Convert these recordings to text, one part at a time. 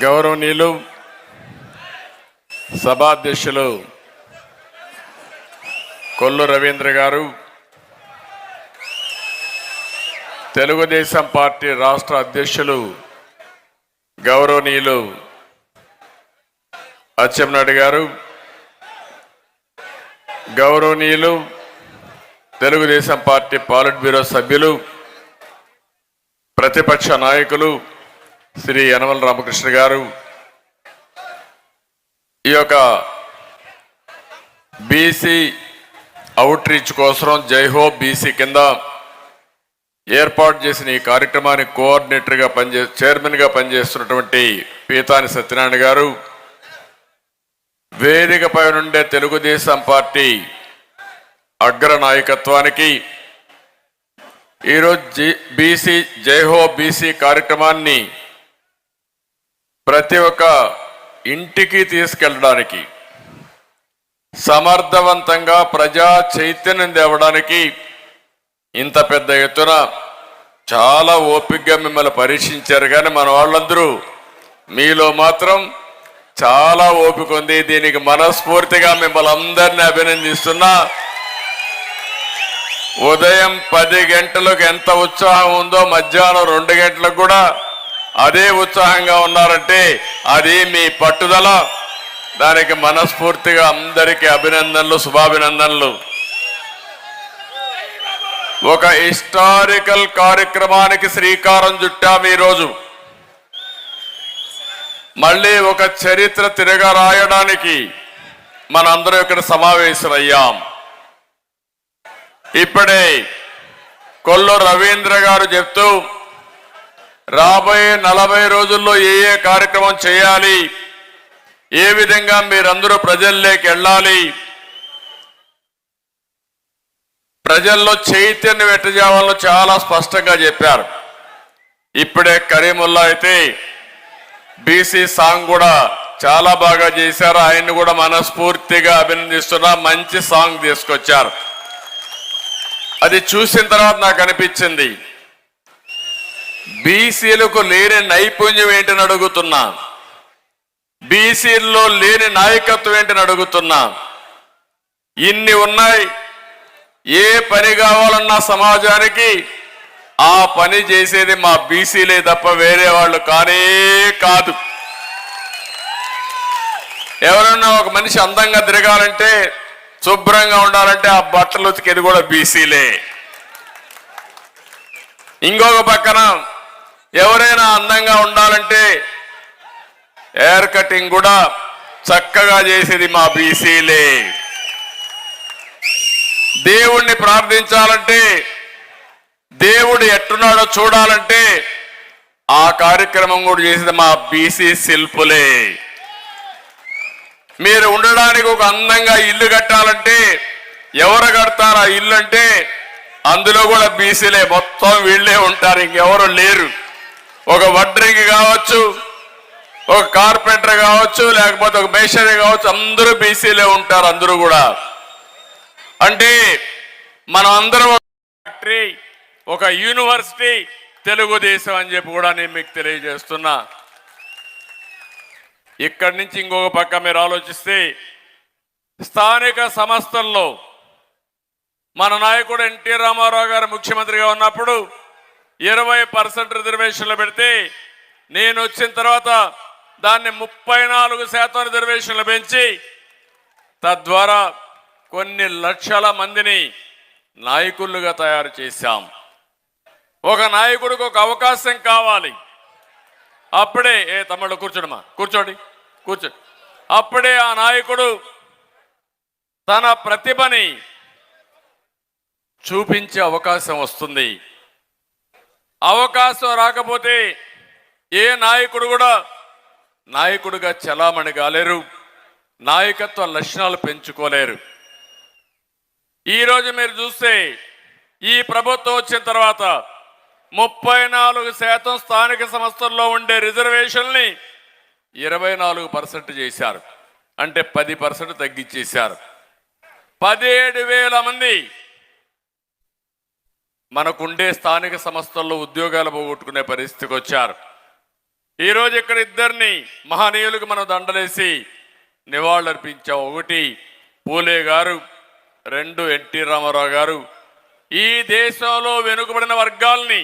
గౌరవనీయులు సభాధ్యక్షులు కొల్లు రవీంద్ర గారు తెలుగుదేశం పార్టీ రాష్ట్ర అధ్యక్షులు గౌరవనీయులు అచ్చెంనాయుడు గారు గౌరవనీయులు తెలుగుదేశం పార్టీ పాలిట్ బ్యూరో సభ్యులు ప్రతిపక్ష నాయకులు శ్రీ యనమల రామకృష్ణ గారు ఈ యొక్క బీసీ అవుట్ రీచ్ కోసం జైహో బీసీ కింద ఏర్పాటు చేసిన ఈ కార్యక్రమానికి కోఆర్డినేటర్గా పనిచే చైర్మన్గా పనిచేస్తున్నటువంటి పీతాని సత్యనారాయణ గారు వేదికపై నుండే తెలుగుదేశం పార్టీ అగ్ర నాయకత్వానికి ఈరోజు జీ బీసీ జైహో బీసీ కార్యక్రమాన్ని ప్రతి ఒక్క ఇంటికి తీసుకెళ్ళడానికి సమర్థవంతంగా ప్రజా చైతన్యం తేవడానికి ఇంత పెద్ద ఎత్తున చాలా ఓపికగా మిమ్మల్ని పరీక్షించారు. కానీ మన వాళ్ళందరూ మీలో మాత్రం చాలా ఓపిక ఉంది. దీనికి మనస్ఫూర్తిగా మిమ్మల్ని అందరినీ అభినందిస్తున్నా. ఉదయం పది గంటలకు ఎంత ఉత్సాహం ఉందో మధ్యాహ్నం రెండు గంటలకు కూడా అదే ఉత్సాహంగా ఉన్నారంటే అది మీ పట్టుదల. దానికి మనస్ఫూర్తిగా అందరికీ అభినందనలు శుభాభినందనలు. ఒక హిస్టారికల్ కార్యక్రమానికి శ్రీకారం చుట్టాము ఈరోజు. మళ్ళీ ఒక చరిత్ర తిరగ రాయడానికి మనందరం ఇక్కడ సమావేశమయ్యాం. ఇప్పుడే కొల్లు రవీంద్ర గారు చెప్తూ రాబోయే నలభై రోజుల్లో ఏ ఏ కార్యక్రమం చేయాలి? ఏ విధంగా మీరందరూ ప్రజల్లోకి వెళ్ళాలి? ప్రజల్లో చైతన్యం ఎట్టజేవాలో చాలా స్పష్టంగా చెప్పారు. ఇప్పుడే కరీముల్లా అయితే బీసీ సాంగ్ కూడా చాలా బాగా చేశారు. ఆయన్ని కూడా మనస్ఫూర్తిగా అభినందిస్తున్నా. మంచి సాంగ్ తీసుకొచ్చారు. అది చూసిన తర్వాత నాకు అనిపించింది. బీసీలకు లేని నైపుణ్యం ఏంటని అడుగుతున్నా బీసీల్లో లేని నాయకత్వం ఏంటని అడుగుతున్నా ఇన్ని ఉన్నాయి. ఏ పని కావాలన్నా సమాజానికి ఆ పని చేసేది మా బీసీలే తప్ప వేరే వాళ్ళు కానే కాదు. ఎవరన్నా ఒక మనిషి అందంగా తిరగాలంటే శుభ్రంగా ఉండాలంటే ఆ బట్టలు ఉతికేది కూడా బీసీలే. ఇంకొక పక్కన ఎవరైనా అందంగా ఉండాలంటే హెయిర్ కటింగ్ కూడా చక్కగా చేసేది మా బీసీలే. దేవుణ్ణి ప్రార్థించాలంటే దేవుడు ఎట్టున్నాడో చూడాలంటే ఆ కార్యక్రమం కూడా చేసేది మా బీసీ శిల్పులే. మీరు ఉండడానికి ఒక అందంగా ఇల్లు కట్టాలంటే ఎవరు కడతారు ఆ ఇల్లు అంటే అందులో కూడా బీసీలే మొత్తం వీళ్ళే ఉంటారు ఇంకెవరు లేరు. ఒక వడ్రింగ్ కావచ్చు ఒక కార్పెంటర్ కావచ్చు లేకపోతే ఒక మేషరీ కావచ్చు అందరూ బీసీలే ఉంటారు అందరూ కూడా. అంటే మనం అందరం ఒక ఫ్యాక్టరీ ఒక యూనివర్సిటీ తెలుగుదేశం అని చెప్పి కూడా నేను మీకు తెలియజేస్తున్నా. ఇక్కడి నుంచి ఇంకొక పక్క మీరు ఆలోచిస్తే స్థానిక సంస్థల్లో మన నాయకుడు ఎన్టీ రామారావు గారు ముఖ్యమంత్రిగా ఉన్నప్పుడు ఇరవై పర్సెంట్ రిజర్వేషన్లు పెడితే నేను వచ్చిన తర్వాత దాన్ని ముప్పై నాలుగు శాతం రిజర్వేషన్లు పెంచి తద్వారా కొన్ని లక్షల మందిని నాయకులుగా తయారు చేశాం. ఒక నాయకుడికి ఒక అవకాశం కావాలి. అప్పుడే ఏ తమ్ముడు కూర్చోడమ్మా కూర్చోండి కూర్చోండి. అప్పుడే ఆ నాయకుడు తన ప్రతిభని చూపించే అవకాశం వస్తుంది. అవకాశం రాకపోతే ఏ నాయకుడు కూడా నాయకుడిగా చలామణి కాలేరు. నాయకత్వ లక్షణాలు పెంచుకోలేరు. ఈరోజు మీరు చూస్తే ఈ ప్రభుత్వం వచ్చిన తర్వాత ముప్పై నాలుగు శాతం స్థానిక సంస్థల్లో ఉండే రిజర్వేషన్ని ఇరవై నాలుగు పర్సెంట్ చేశారు. అంటే పది పర్సెంట్ తగ్గించేశారు. పదిహేడు వేల మంది మనకుండే స్థానిక సంస్థల్లో ఉద్యోగాలు పోగొట్టుకునే పరిస్థితికి వచ్చారు. ఈరోజు ఇక్కడ ఇద్దరిని మహనీయులకు మనం దండలేసి నివాళులర్పించాం. ఒకటి పూలే గారు రెండు ఎన్టీ రామారావు గారు. ఈ దేశంలో వెనుకబడిన వర్గాల్ని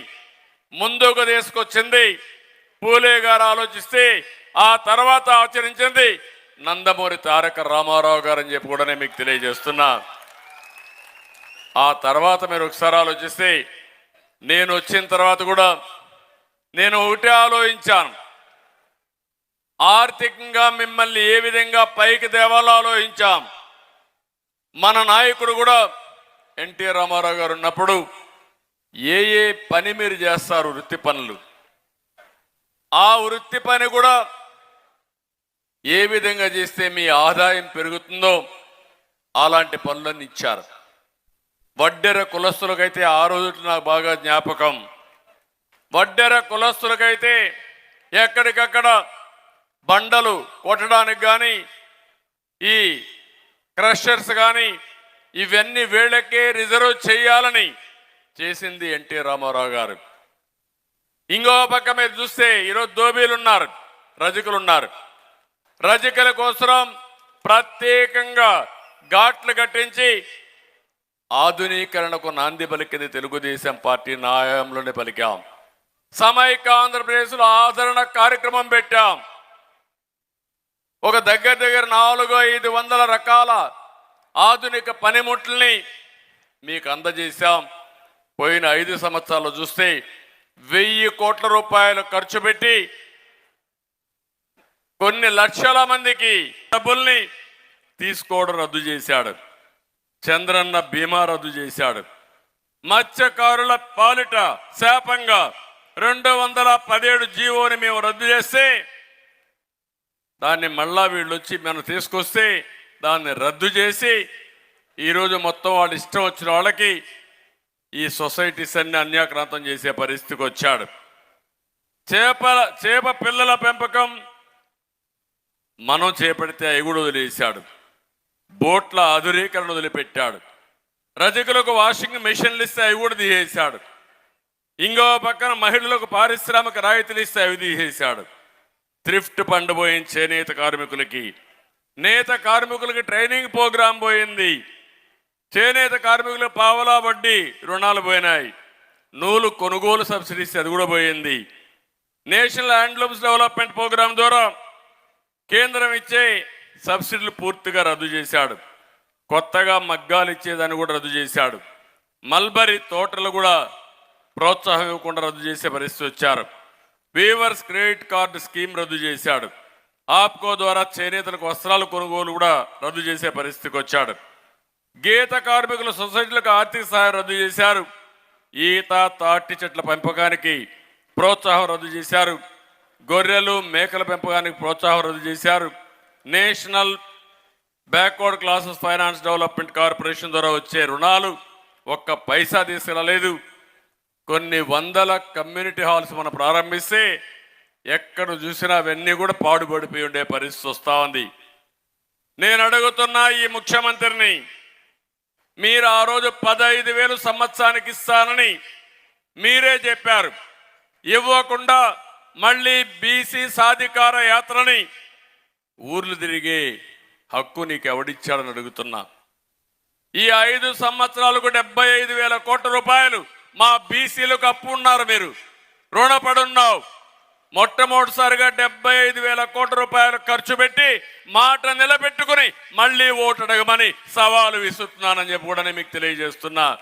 ముందుకు తీసుకొచ్చింది పూలే గారు ఆలోచిస్తే ఆ తర్వాత ఆచరించింది నందమూరి తారక రామారావు గారు అని చెప్పి కూడా నేను మీకు తెలియజేస్తున్నా. ఆ తర్వాత మీరు ఒకసారి ఆలోచిస్తే నేను వచ్చిన తర్వాత కూడా నేను ఒకటే ఆలోచించాను. ఆర్థికంగా మిమ్మల్ని ఏ విధంగా పైకి తేవాలో ఆలోచించాం. మన నాయకుడు కూడా ఎన్టీ రామారావు గారు ఉన్నప్పుడు ఏ ఏ పని మీరు చేస్తారు వృత్తి పనులు? ఆ వృత్తి పని కూడా ఏ విధంగా చేస్తే మీ ఆదాయం పెరుగుతుందో అలాంటి పనులన్నీ ఇచ్చారు. వడ్డెర కులస్తులకైతే ఆ రోజు నాకు బాగా జ్ఞాపకం. వడ్డెర కులస్తులకైతే ఎక్కడికక్కడ బండలు కొట్టడానికి కానీ ఈ క్రషర్స్ కానీ ఇవన్నీ వీళ్ళకే రిజర్వ్ చేయాలని చేసింది ఎన్టీ రామారావు గారు. ఇంకో పక్క మీరు చూస్తే ఈరోజు దోబీలు ఉన్నారు రజకులు ఉన్నారు. రజకుల కోసం ప్రత్యేకంగా ఘాట్లు కట్టించి ఆధునీకరణకు నాంది పలికింది తెలుగుదేశం పార్టీ న్యాయంలోనే పలికాం. సమైక ఆంధ్రప్రదేశ్లో ఆదరణ కార్యక్రమం పెట్టాం. ఒక దగ్గర దగ్గర నాలుగు ఐదు వందల రకాల ఆధునిక పనిముట్లని మీకు అందజేశాం. పోయిన ఐదు సంవత్సరాలు చూస్తే వెయ్యి కోట్ల రూపాయలు ఖర్చు పెట్టి కొన్ని లక్షల మందికి డబ్బుల్ని తీసుకోవడం రద్దు చేశాడు. చంద్రన్న బీమా రద్దు చేశాడు. మత్స్యకారుల పాలిట శాపంగా రెండు వందల పదిహేడు జీవోని మేము రద్దు చేస్తే దాన్ని మళ్ళా వీళ్ళు వచ్చి మనం తీసుకొస్తే దాన్ని రద్దు చేసి ఈరోజు మొత్తం వాళ్ళు ఇష్టం వచ్చిన వాళ్ళకి ఈ సొసైటీస్ అన్ని అన్యాక్రాంతం చేసే పరిస్థితికి వచ్చాడు. చేపల చేప పిల్లల పెంపకం మనం చేపడితే ఎగుడు వదిలేశాడు. బోట్ల ఆధునీకరణ వదిలిపెట్టాడు. రజకులకు వాషింగ్ మెషిన్లు ఇస్తే అవి కూడా తీసేశాడు. ఇంకో పక్కన మహిళలకు పారిశ్రామిక రాయితీలు ఇస్తే అవి తీసేశాడు. థ్రిఫ్ట్ ఫండ్ పోయింది చేనేత కార్మికులకి. నేత కార్మికులకి ట్రైనింగ్ ప్రోగ్రాం పోయింది. చేనేత కార్మికులకు పావలా వడ్డీ రుణాలు పోయినాయి. నూలు కొనుగోలు సబ్సిడీస్ అది కూడా పోయింది. నేషనల్ హ్యాండ్లూమ్స్ డెవలప్మెంట్ ప్రోగ్రాం ద్వారా కేంద్రం ఇచ్చే సబ్సిడీలు పూర్తిగా రద్దు చేశాడు. కొత్తగా మగ్గాలు ఇచ్చేదాన్ని కూడా రద్దు చేశాడు. మల్బరీ తోటలు కూడా ప్రోత్సాహం ఇవ్వకుండా రద్దు చేసే పరిస్థితి వచ్చారు. వీవర్స్ క్రెడిట్ కార్డు స్కీమ్ రద్దు చేశాడు. ఆప్కో ద్వారా చేనేతలకు వస్త్రాల కొనుగోలు కూడా రద్దు చేసే పరిస్థితికి వచ్చాడు. గీత కార్మికుల సొసైటీలకు ఆర్థిక సహాయం రద్దు చేశారు. ఈత తాటి చెట్ల పెంపకానికి ప్రోత్సాహం రద్దు చేశారు. గొర్రెలు మేకల పెంపకానికి ప్రోత్సాహం రద్దు చేశారు. National backward classes finance development corporation ద్వారా వచ్చే రుణాలు ఒక్క పైసా తీసుకెళ్ళలేదు కొన్ని వందల కమ్యూనిటీ హాల్స్ మనం ప్రారంభిస్తే ఎక్కడ చూసినా అవన్నీ కూడా పాడుపడిపోయి ఉండే పరిస్థితి వస్తూ ఉంది. నేను అడుగుతున్నా ఈ ముఖ్యమంత్రిని మీరు ఆ రోజు పదహైదు వేలు సంవత్సరానికి ఇస్తానని మీరే చెప్పారు. ఇవ్వకుండా మళ్ళీ బీసీ సాధికార యాత్రని ఊర్లు తిరిగే హక్కు నీకు ఎవడిచ్చాడని అడుగుతున్నా. ఈ ఐదు సంవత్సరాలకు డెబ్బై ఐదు వేల కోట్ల రూపాయలు మా బీసీలకు అప్పు ఉన్నారు మీరు. రుణపడున్నావు. మొట్టమొదటిసారిగా డెబ్బై ఐదు వేల కోట్ల రూపాయలు ఖర్చు పెట్టి మాట నిలబెట్టుకుని మళ్ళీ ఓటు అడగమని సవాలు విసురుతున్నానని చెప్పి కూడా మీకు తెలియజేస్తున్నా.